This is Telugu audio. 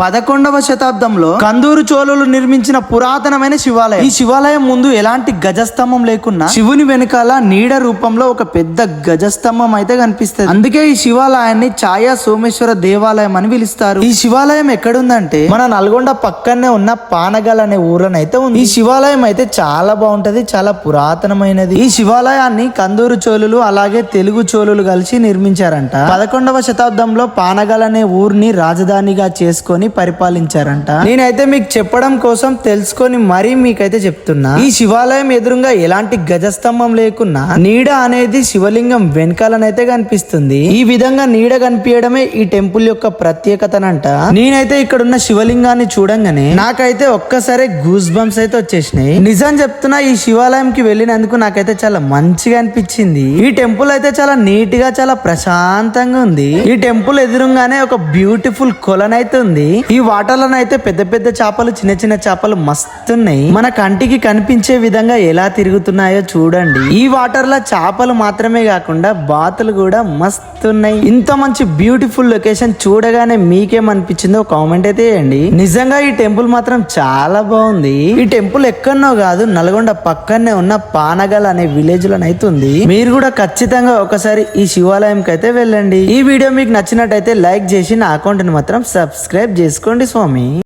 పదకొండవ శతాబ్దంలో కందూరు చోళులు నిర్మించిన పురాతనమైన శివాలయం. ఈ శివాలయం ముందు ఎలాంటి గజస్తంభం లేకున్నా శివుని వెనకాల నీడ రూపంలో ఒక పెద్ద గజస్తంభం అయితే కనిపిస్తుంది. అందుకే ఈ శివాలయాన్ని ఛాయా సోమేశ్వర దేవాలయం అని పిలుస్తారు. ఈ శివాలయం ఎక్కడుందంటే మన నల్గొండ పక్కనే ఉన్న పానగల్ అనే ఊరనైతే ఉంది. ఈ శివాలయం అయితే చాలా బాగుంటది చాలా పురాతనమైనది. ఈ శివాలయాన్ని కందూరు చోళులు అలాగే తెలుగు చోళులు కలిసి నిర్మించారంట. పదకొండవ శతాబ్దంలో పానగల్ అనే ఊరిని రాజధానిగా చేసుకొని పరిపాలించారంట. నేనైతే మీకు చెప్పడం కోసం తెలుసుకొని మరీ మీకైతే చెప్తున్నా. ఈ శివాలయం ఎదురుగా ఎలాంటి గజస్తంభం లేకున్నా నీడ అనేది శివలింగం వెనకాలనైతే కనిపిస్తుంది. ఈ విధంగా నీడ కనిపించడమే ఈ టెంపుల్ యొక్క ప్రత్యేకతనంట. నేనైతే ఇక్కడ ఉన్న శివలింగాన్ని చూడంగానే నాకైతే ఒక్కసారి గూస్ బంప్స్ అయితే వచ్చేసినాయి. నిజం చెప్తున్నా ఈ శివాలయంకి వెళ్ళినందుకు నాకైతే చాలా మంచిగా అనిపించింది. ఈ టెంపుల్ అయితే చాలా నీట్గా చాలా ప్రశాంతంగా ఉంది. ఈ టెంపుల్ ఎదురుగానే ఒక బ్యూటిఫుల్ కొలనైతే అయితే ఉంది. ఈ వాటర్ అయితే పెద్ద పెద్ద చేపలు చిన్న చిన్న చేపలు మస్తున్నాయి. మన కంటికి కనిపించే విధంగా ఎలా తిరుగుతున్నాయో చూడండి. ఈ వాటర్లో చేపలు మాత్రమే కాకుండా బాతులు కూడా మస్తున్నాయి. ఇంత మంచి బ్యూటిఫుల్ లొకేషన్ చూడగానే మీకేమనిపించిందో కామెంట్ అయితే చేయండి. నిజంగా ఈ టెంపుల్ మాత్రం చాలా బాగుంది. ఈ టెంపుల్ ఎక్కడనో కాదు నల్గొండ పక్కనే ఉన్న పానగల్ అనే విలేజ్ లోనైతే ఉంది. మీరు కూడా ఖచ్చితంగా ఒకసారి ఈ శివాలయంకి అయితే వెళ్ళండి. ఈ వీడియో మీకు నచ్చినట్టయితే లైక్ చేసి నా అకౌంట్ని మాత్రం సబ్స్క్రైబ్ చేసి చేసుకోండి స్వామి.